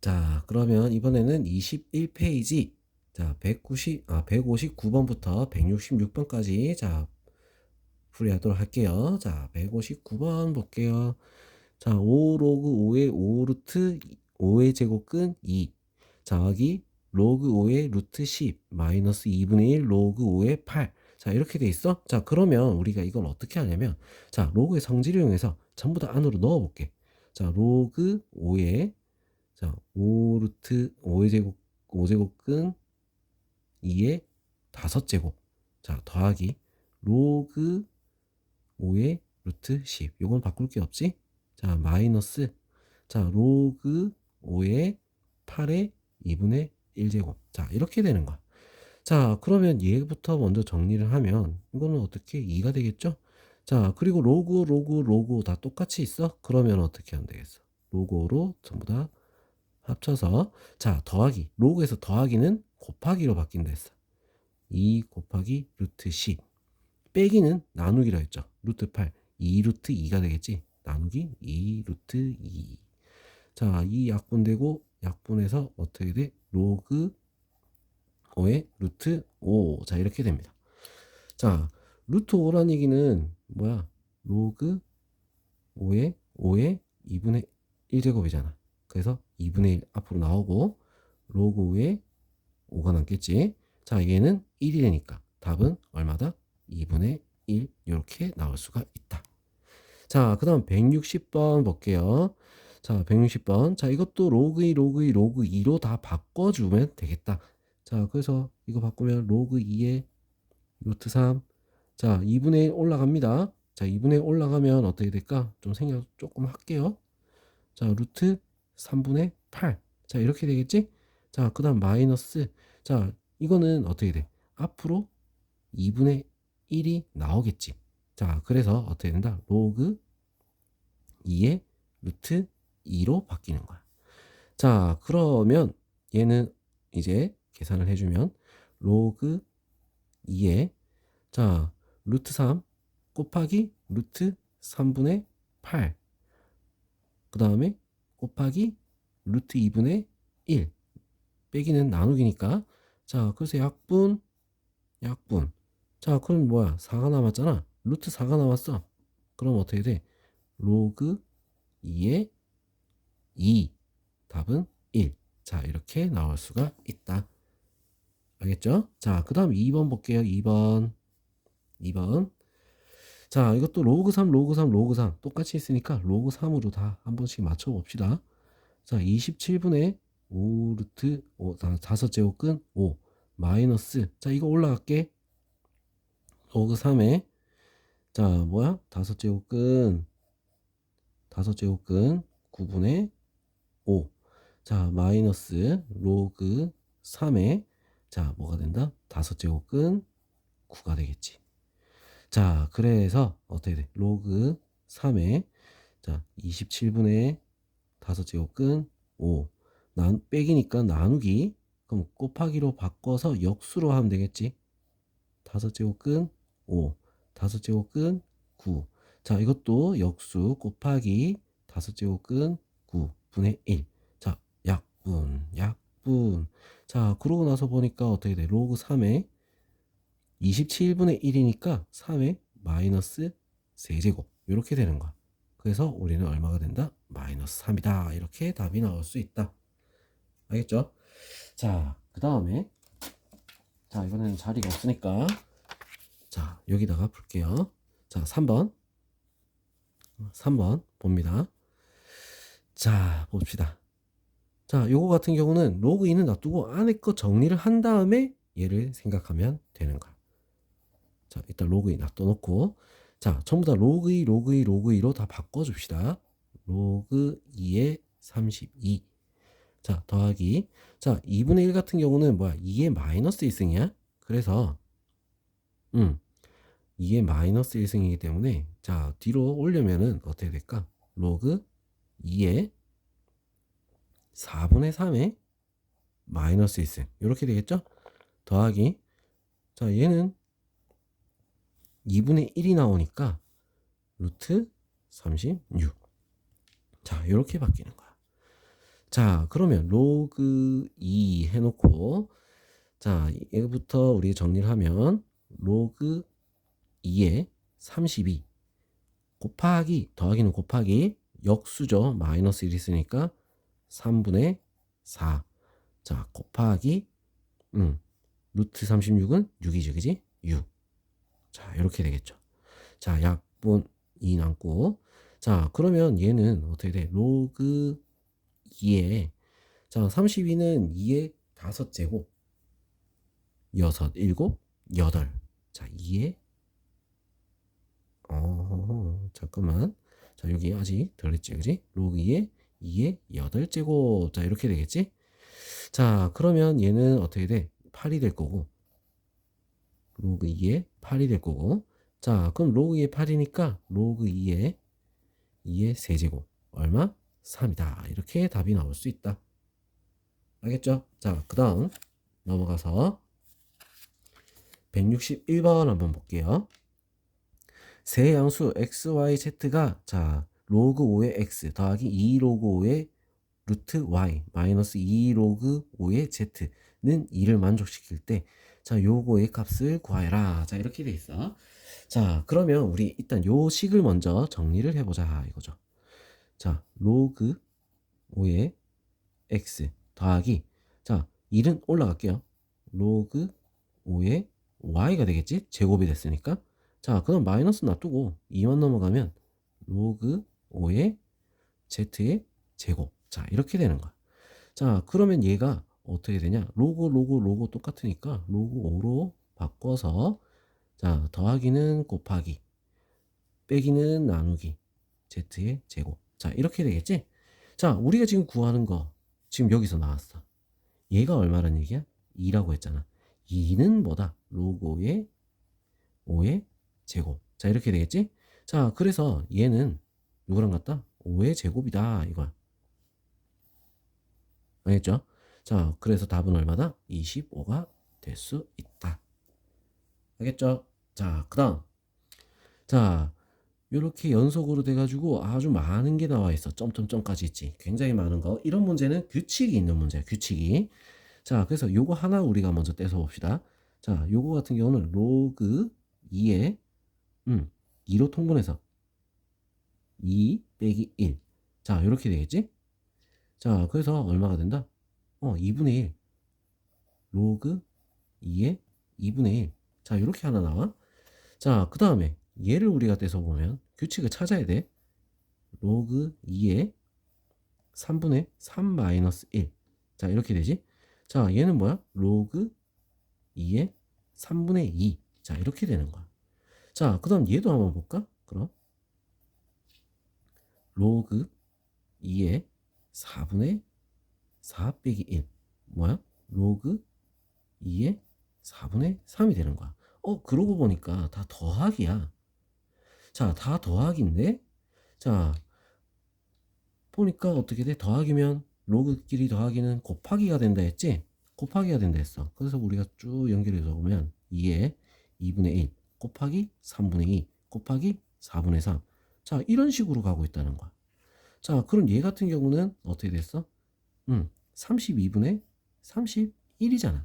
자, 그러면 이번에는 21페이지. 자, 190, 아, 159번부터 166번까지. 자, 풀이하도록 할게요. 자, 159번 볼게요. 자, 5 로그 5의 5 루트 5의 제곱근 2. 자하기 로그 5의 루트 10 마이너스 2분의 1 로그 5의 8. 자, 이렇게 돼 있어. 자, 그러면 우리가 이걸 어떻게 하냐면, 자, 로그의 성질을 이용해서 전부 다 안으로 넣어 볼게. 자, 로그 5의 자, 5 루트 5의 제곱 5제곱근 2의 5제곱. 자, 더하기 로그 5의 루트 10. 요건 바꿀 게 없지? 자, 마이너스 자, 로그 5의 8의 2분의 1제곱. 자, 이렇게 되는 거야. 자, 그러면 얘부터 먼저 정리를 하면 이거는 어떻게 2가 되겠죠? 자, 그리고 로그, 로그, 로그 다 똑같이 있어? 그러면 어떻게 하면 되겠어? 로고로 전부 다 합쳐서 자, 더하기. 로그에서 더하기는 곱하기로 바뀐다 했어. 2 곱하기 루트 10. 빼기는 나누기로 했죠. 루트 8. 2 루트 2가 되겠지. 나누기 2 루트 2. 자, 이 약분되고 약분해서 어떻게 돼? 로그 5의 루트 5. 자, 이렇게 됩니다. 자, 루트 5란 얘기는 뭐야? 로그 5의 5의 2분의 1제곱이잖아. 그래서 2분의 1 앞으로 나오고 로그 5의 5가 남겠지. 자, 얘는 1이 되니까 답은 얼마다? 2분의 1 이렇게 나올 수가 있다. 자, 그 다음 160번 볼게요. 자, 160번. 자, 이것도 로그 2, 로그 2, 로그 2로 다 바꿔주면 되겠다. 자, 그래서 이거 바꾸면 로그 2에 루트 3. 자, 2분의 1 올라갑니다. 자, 2분의 1 올라가면 어떻게 될까? 좀 생각 조금 할게요. 자, 루트 3분의 8. 자, 이렇게 되겠지? 자, 그 다음 마이너스. 자, 이거는 어떻게 돼? 앞으로 2분의 1이 나오겠지. 자, 그래서 어떻게 된다? 로그 2의 루트 2로 바뀌는 거야. 자, 그러면 얘는 이제 계산을 해주면 로그 2의 자, 루트 3 곱하기 루트 3분의 8. 그 다음에 곱하기 루트 2분의 1. 빼기는 나누기니까. 자, 그래서 약분, 약분. 자, 그럼 뭐야? 4가 남았잖아. 루트 4가 남았어. 그럼 어떻게 돼? 로그 2의 2. 답은 1. 자, 이렇게 나올 수가 있다. 알겠죠? 자, 그 다음 2번 볼게요. 2번. 2번. 자, 이것도 로그 3, 로그 3, 로그 3. 똑같이 있으니까 로그 3으로 다 한 번씩 맞춰 봅시다. 자, 27분의 5 루트 5, 5제곱근 5. 마이너스. 자, 이거 올라갈게. 로그 3에. 자, 뭐야? 5제곱근. 5제곱근 9분의 5. 자, 마이너스. 로그 3에. 자, 뭐가 된다? 5제곱근 9가 되겠지. 자, 그래서 어떻게 돼? 로그 3에 자, 27분의 5 제곱근 5. 난 빼기니까 나누기. 그럼 곱하기로 바꿔서 역수로 하면 되겠지. 5 제곱근 5. 5 제곱근 9. 자, 이것도 역수 곱하기 5 제곱근 9 분의 1. 자, 약분, 약분. 자, 그러고 나서 보니까 어떻게 돼? 로그 3에 27분의 1이니까 3의 마이너스 세제곱 이렇게 되는 거야. 그래서 우리는 얼마가 된다? 마이너스 3이다. 이렇게 답이 나올 수 있다. 알겠죠? 자, 그 다음에 자, 이번에는 자리가 없으니까 자, 여기다가 볼게요. 자, 3번 3번 봅니다. 자, 봅시다. 자, 요거 같은 경우는 로그 2는 놔두고 안에 거 정리를 한 다음에 얘를 생각하면 되는 거야. 자, 일단 로그 2 놔둬놓고 자, 전부 다 로그 2, 로그 2, 로그 2로 다 바꿔줍시다. 로그 2에 32. 자, 더하기. 자, 2분의 1 같은 경우는 뭐야? 2의 마이너스 1승이야? 그래서, 음, 2의 마이너스 1승이기 때문에, 자, 뒤로 올려면은 어떻게 될까? 로그 2의 4분의 3의 마이너스 1승. 이렇게 되겠죠? 더하기. 자, 얘는 2분의 1이 나오니까 루트 36. 자, 이렇게 바뀌는 거야. 자, 그러면 로그 2 해놓고 자, 얘부터 우리 정리를 하면 로그 2에 32 곱하기 더하기는 곱하기 역수죠. 마이너스 1 있으니까 3분의 4. 자, 곱하기 음, 루트 36은 6이죠. 그지? 6. 자, 이렇게 되겠죠. 자, 약분 2 남고 자, 그러면 얘는 어떻게 돼? 로그 2에 자, 32는 2의 5제곱 6, 7, 8. 자, 2에 어, 잠깐만. 자, 여기 아직 덜 했지, 그지? 로그 2에 2의 8제곱. 자, 이렇게 되겠지? 자, 그러면 얘는 어떻게 돼? 8이 될 거고. 로그 2에 8이 될 거고. 자, 그럼 로그 2에 8이니까 로그 2에 2의 세제곱. 얼마? 3이다. 이렇게 답이 나올 수 있다. 알겠죠? 자, 그 다음 넘어가서 161번 한번 볼게요. 세 양수 x, y, z가 자 로그 5의 x 더하기 2 로그 5의 루트 y 마이너스 2 로그 5의 z는 2를 만족시킬 때 자 요거의 값을 구하여라. 자 이렇게 돼 있어. 자 그러면 우리 일단 요 식을 먼저 정리를 해보자 이거죠. 자 로그 5의 x 더하기 자 1은 올라갈게요. 로그 5의 y가 되겠지? 제곱이 됐으니까. 자, 그럼 마이너스 놔두고 2만 넘어가면 로그 5의 z의 제곱. 자, 이렇게 되는 거야. 자, 그러면 얘가 어떻게 되냐? 로그, 로그, 로그 똑같으니까 로그 5로 바꿔서 자, 더하기는 곱하기, 빼기는 나누기, z의 제곱. 자, 이렇게 되겠지? 자, 우리가 지금 구하는 거 지금 여기서 나왔어. 얘가 얼마란 얘기야? 2라고 했잖아. 2는 뭐다? 로그 5의 5의 제곱. 자, 이렇게 되겠지? 자, 그래서 얘는 누구랑 같다? 5의 제곱이다. 이거야. 알겠죠? 자, 그래서 답은 얼마다? 25가 될 수 있다. 알겠죠? 자, 그 다음. 자, 이렇게 연속으로 돼가지고 아주 많은 게 나와 있어. 점점점까지 있지. 굉장히 많은 거. 이런 문제는 규칙이 있는 문제야. 규칙이. 자, 그래서 요거 하나 우리가 먼저 떼서 봅시다. 자, 요거 같은 경우는 로그 2에 음, 2로 통분해서 2 빼기 1. 자, 이렇게 되겠지? 자, 그래서 얼마가 된다? 어, 2분의 1. 로그 2의 2분의 1. 자, 이렇게 하나 나와. 자, 그 다음에 얘를 우리가 떼서 보면 규칙을 찾아야 돼. 로그 2의 3분의 3 마이너스 1. 자, 이렇게 되지? 자, 얘는 뭐야? 로그 2의 3분의 2. 자, 이렇게 되는 거야. 자, 그 다음 얘도 한번 볼까? 그럼 로그 2의 4분의 4 빼기 1 뭐야? 로그 2의 4분의 3이 되는 거야. 어, 그러고 보니까 다 더하기야. 자, 다 더하기인데 자, 보니까 어떻게 돼? 더하기면 로그끼리 더하기는 곱하기가 된다 했지? 곱하기가 된다 했어. 그래서 우리가 쭉 연결해서 보면 2의 2분의 1 곱하기 3분의 2 곱하기 4분의 3. 자, 이런 식으로 가고 있다는 거야. 자, 그럼 얘 같은 경우는 어떻게 됐어? 음, 32분의 31이잖아.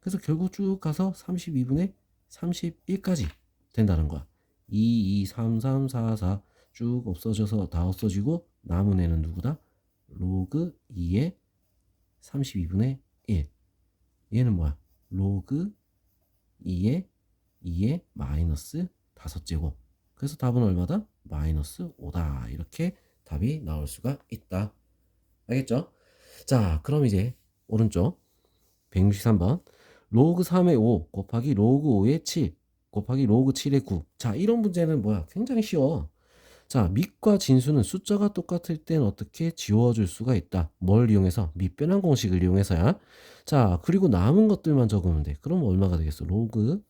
그래서 결국 쭉 가서 32분의 31까지 된다는 거야. 2, 2, 3, 3, 4, 4 쭉 없어져서 다 없어지고 남은 애는 누구다? 로그 2의 32분의 1. 얘는 뭐야? 로그 2의 2의 마이너스 5제곱. 그래서 답은 얼마다? 마이너스 5다. 이렇게 답이 나올 수가 있다. 알겠죠? 자, 그럼 이제 오른쪽 163번 로그 3의 5 곱하기 로그 5의 7 곱하기 로그 7의 9. 자, 이런 문제는 뭐야? 굉장히 쉬워. 자, 밑과 진수는 숫자가 똑같을 땐 어떻게 지워줄 수가 있다. 뭘 이용해서? 밑변환 공식을 이용해서야. 자, 그리고 남은 것들만 적으면 돼. 그럼 얼마가 되겠어? 로그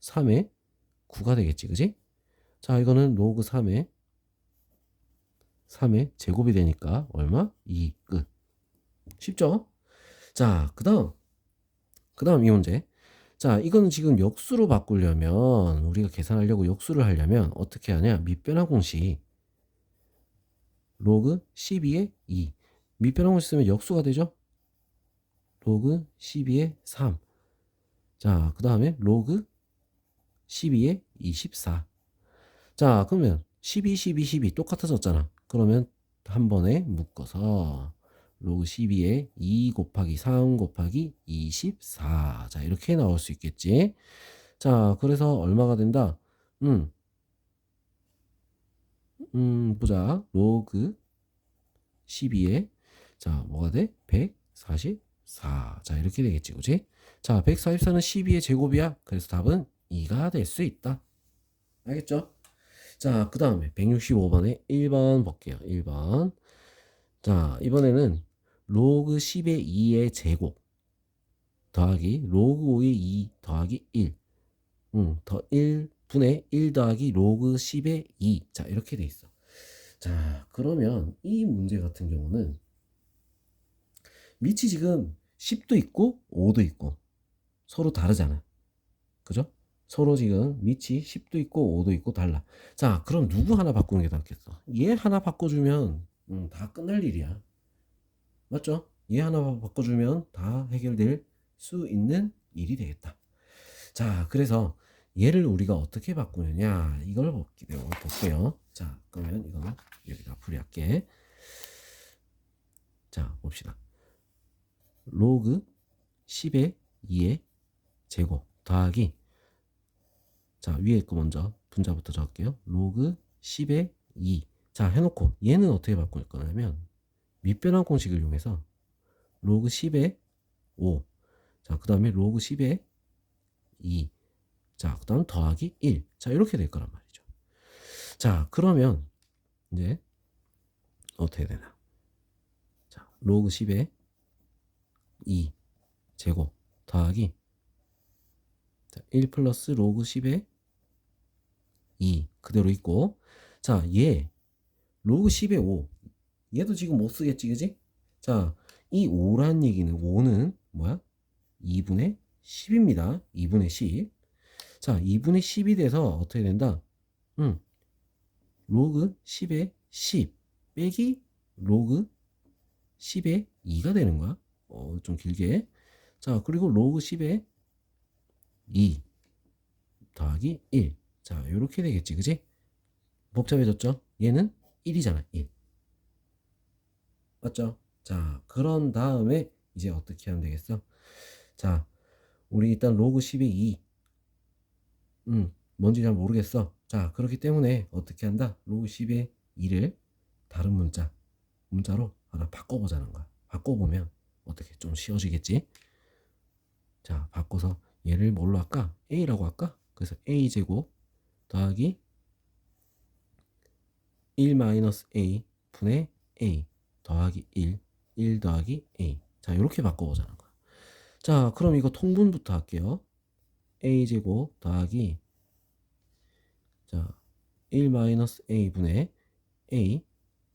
3의 9가 되겠지. 그지? 자, 이거는 로그 3의 3의 제곱이 되니까 얼마? 2 끝. 쉽죠? 자, 그 다음. 그 다음 이 문제. 자, 이거는 지금 역수로 바꾸려면, 우리가 계산하려고 역수를 하려면 어떻게 하냐? 밑변화 공식. 로그 12의 2. 밑변환공 쓰면 역수가 되죠? 로그 12의 3. 자, 그 다음에 로그 12의 24. 자, 그러면 12, 12, 12 똑같아졌잖아. 그러면 한 번에 묶어서 로그 12에 2 곱하기 3 곱하기 24. 자, 이렇게 나올 수 있겠지. 자, 그래서 얼마가 된다? 음, 음, 보자. 로그 12에, 자, 뭐가 돼? 144. 자, 이렇게 되겠지, 그지? 자, 144는 12의 제곱이야. 그래서 답은 2가 될 수 있다. 알겠죠? 자, 그 다음에 165번에 1번 볼게요. 1번. 자, 이번에는 로그 10의 2의 제곱 더하기 로그 5의 2 더하기 1. 음, 더 1분의 1 더하기 로그 10의 2. 자, 이렇게 돼 있어. 자, 그러면 이 문제 같은 경우는 밑이 지금 10도 있고 5도 있고 서로 다르잖아. 그죠? 서로 지금 밑이 10도 있고 5도 있고 달라. 자, 그럼 누구 하나 바꾸는 게 낫겠어? 얘 하나 바꿔주면 음, 다 끝날 일이야. 맞죠? 얘 하나 바꿔주면 다 해결될 수 있는 일이 되겠다. 자, 그래서 얘를 우리가 어떻게 바꾸느냐 이걸 볼게요. 볼게요. 자, 그러면 이거는 여기다 풀이할게. 자, 봅시다. 로그 10의 2의 제곱 더하기 자, 위에 거 먼저 분자부터 적을게요. 로그 10의 2. 자, 해놓고 얘는 어떻게 바꿀 거냐면 밑변환 공식을 이용해서 로그 10의 5. 자, 그 다음에 로그 10의 2. 자, 그 다음 더하기 1. 자, 이렇게 될 거란 말이죠. 자, 그러면 이제 어떻게 되나? 자, 로그 10의 2 제곱 더하기 자, 1 플러스 로그 10의 2 그대로 있고 자, 얘 로그 10의 5 얘도 지금 못 쓰겠지, 그지? 자, 이 5란 얘기는 5는 뭐야? 2분의 10입니다. 2분의 10. 자, 2분의 10이 돼서 어떻게 된다? 음, 로그 10의 10 빼기 로그 10의 2가 되는 거야. 어, 좀 길게. 자, 그리고 로그 10의 2 더하기 1. 자, 요렇게 되겠지, 그지? 복잡해졌죠? 얘는 1이잖아, 1. 맞죠? 자, 그런 다음에 이제 어떻게 하면 되겠어? 자, 우리 일단 로그 10의 2. 음, 뭔지 잘 모르겠어. 자, 그렇기 때문에 어떻게 한다? 로그 10의 2를 다른 문자, 문자로 하나 바꿔보자는 거야. 바꿔보면 어떻게 좀 쉬워지겠지? 자, 바꿔서 얘를 뭘로 할까? A라고 할까? 그래서 A제곱 더하기 1-A 분의 A 더하기 1, 1 더하기 A. 자, 이렇게 바꿔보자는 거야. 자, 그럼 이거 통분부터 할게요. A제곱 더하기 자, 1-A 분의 A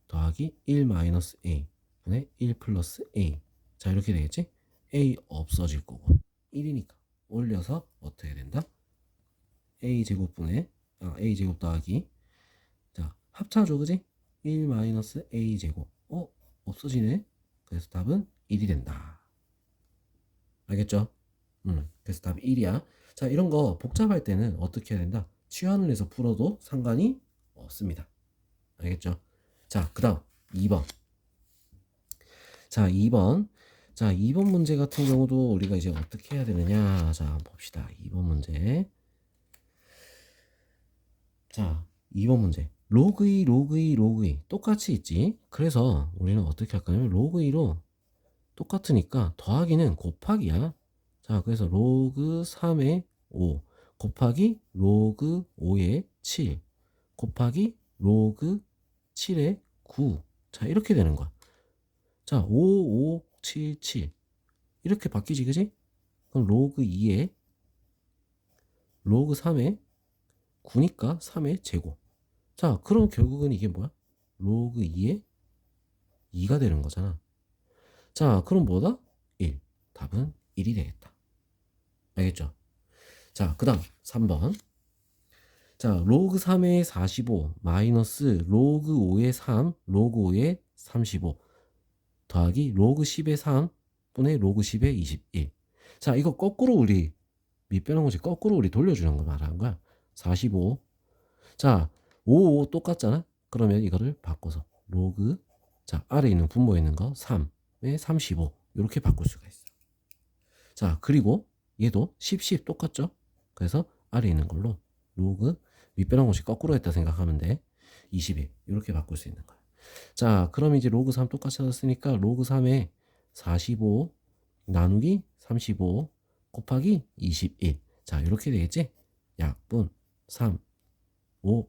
더하기 1-A 분의 1 플러스 A. 자, 이렇게 되겠지? A 없어질 거고 1이니까 올려서 어떻게 된다? A 제곱분의 아, A 제곱 더하기 자, 합차죠, 그지? 1 마이너스 A 제곱. 어, 없어지네. 그래서 답은 1이 된다. 알겠죠? 음, 그래서 답이 1이야. 자, 이런 거 복잡할 때는 어떻게 해야 된다? 치환을 해서 풀어도 상관이 없습니다. 알겠죠? 자, 그 다음 2번. 자, 2번. 자, 2번 문제 같은 경우도 우리가 이제 어떻게 해야 되느냐. 자, 봅시다. 2번 문제. 자, 2번 문제. 로그 2, 로그 2, 로그 2 똑같이 있지. 그래서 우리는 어떻게 할 거냐면 로그 2로 똑같으니까 더하기는 곱하기야. 자, 그래서 로그 3의 5 곱하기 로그 5의 7 곱하기 로그 7의 9. 자, 이렇게 되는 거야. 자, 5, 5, 7, 7. 이렇게 바뀌지, 그지? 그럼 로그 2에 로그 3에 9니까 3의 제곱. 자, 그럼 결국은 이게 뭐야? 로그 2에 2가 되는 거잖아. 자, 그럼 뭐다? 1. 답은 1이 되겠다. 알겠죠? 자, 그 다음 3번. 자, 로그 3의 45 마이너스 로그 5의 3 로그 5의 35 더하기 로그 10의 3 분의 로그 10의 21. 자, 이거 거꾸로 우리 밑변한 것이 거꾸로 우리 돌려주는 거 말하는 거야. 45. 자, 5, 5 똑같잖아? 그러면 이거를 바꿔서 로그 자, 아래 있는 분모에 있는 거 3에 35 이렇게 바꿀 수가 있어. 자, 그리고 얘도 10, 10 똑같죠? 그래서 아래 있는 걸로 로그 윗변한 것이 거꾸로 했다 생각하면 돼. 21 이렇게 바꿀 수 있는 거야. 자, 그럼 이제 로그 3 똑같이 하셨으니까 로그 3에 45 나누기 35 곱하기 21. 자, 이렇게 되겠지? 약분 3 5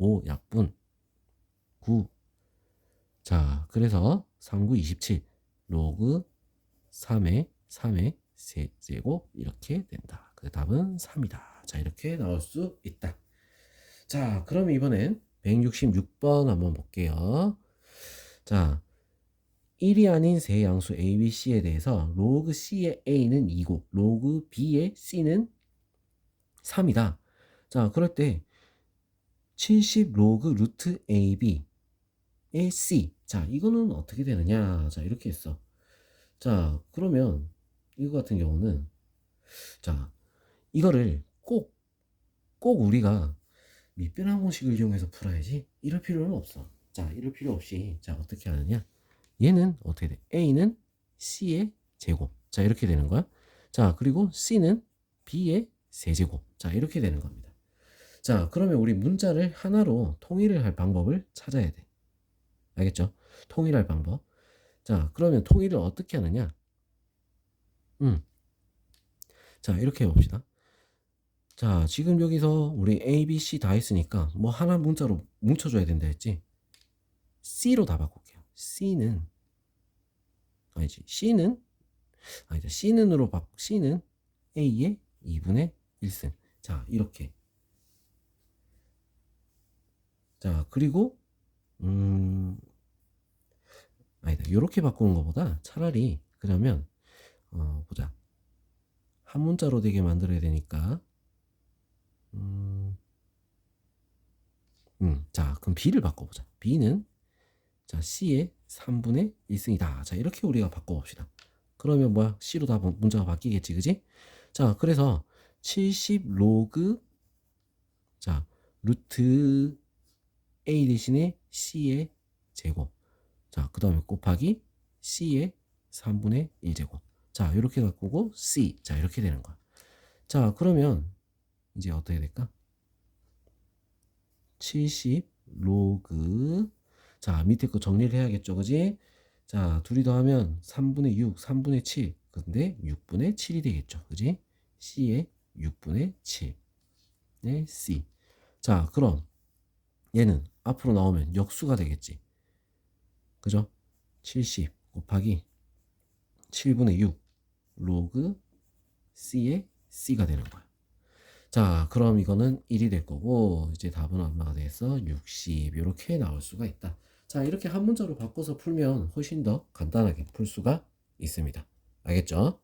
5 약분 9 자, 그래서 39 27 로그 3의 3의 세제곱 이렇게 된다. 그 답은 3이다. 자, 이렇게 나올 수 있다. 자, 그럼 이번엔 166번 한번 볼게요. 자, 1이 아닌 세 양수 A, B, C에 대해서 로그 C의 A는 2고 로그 B의 C는 3이다. 자, 그럴 때 70 로그 루트 AB 의 C. 자, 이거는 어떻게 되느냐? 자, 이렇게 했어. 자, 그러면 이거 같은 경우는 자, 이거를 꼭, 꼭 우리가 밑변한 공식을 이용해서 풀어야지. 이럴 필요는 없어. 자, 이럴 필요 없이 자, 어떻게 하느냐? 얘는 어떻게 돼? A는 C의 제곱. 자, 이렇게 되는 거야. 자, 그리고 C는 B의 세제곱. 자, 이렇게 되는 겁니다. 자, 그러면 우리 문자를 하나로 통일을 할 방법을 찾아야 돼. 알겠죠? 통일할 방법. 자, 그러면 통일을 어떻게 하느냐? 음. 자, 이렇게 해봅시다. 자, 지금 여기서 우리 A, B, C 다 했으니까 뭐 하나 문자로 뭉쳐줘야 된다 했지? C로 다 바꿀게요. C는 아니지. C는 아니다. C는으로 바꾸 C는 A의 2분의 1승. 자, 이렇게. 자, 그리고 음 아니다. 이렇게 바꾸는 것보다 차라리 그러면 어 보자. 한 문자로 되게 만들어야 되니까 음, 음, 자, 그럼 B를 바꿔보자. B는 자 C의 3분의 1승이다. 자, 이렇게 우리가 바꿔봅시다. 그러면 뭐야? C로 다 문자가 바뀌겠지, 그지? 자, 그래서 70 로그 자 루트 A 대신에 C의 제곱. 자, 그 다음에 곱하기 C의 3분의 1제곱. 자, 이렇게 바꾸고 C. 자, 이렇게 되는 거야. 자, 그러면 이제 어떻게 될까? 70 로그 자, 밑에 거 정리를 해야겠죠, 그지? 자, 둘이 더하면 3분의 6, 3분의 7. 근데 6분의 7이 되겠죠, 그지? C의 6분의 7. 네, C. 자, 그럼 얘는 앞으로 나오면 역수가 되겠지. 그죠? 70 곱하기 7분의 6 로그 C의 C가 되는 거야. 자, 그럼 이거는 1이 될 거고, 이제 답은 얼마가 되겠어? 60. 이렇게 나올 수가 있다. 자, 이렇게 한 문자로 바꿔서 풀면 훨씬 더 간단하게 풀 수가 있습니다. 알겠죠?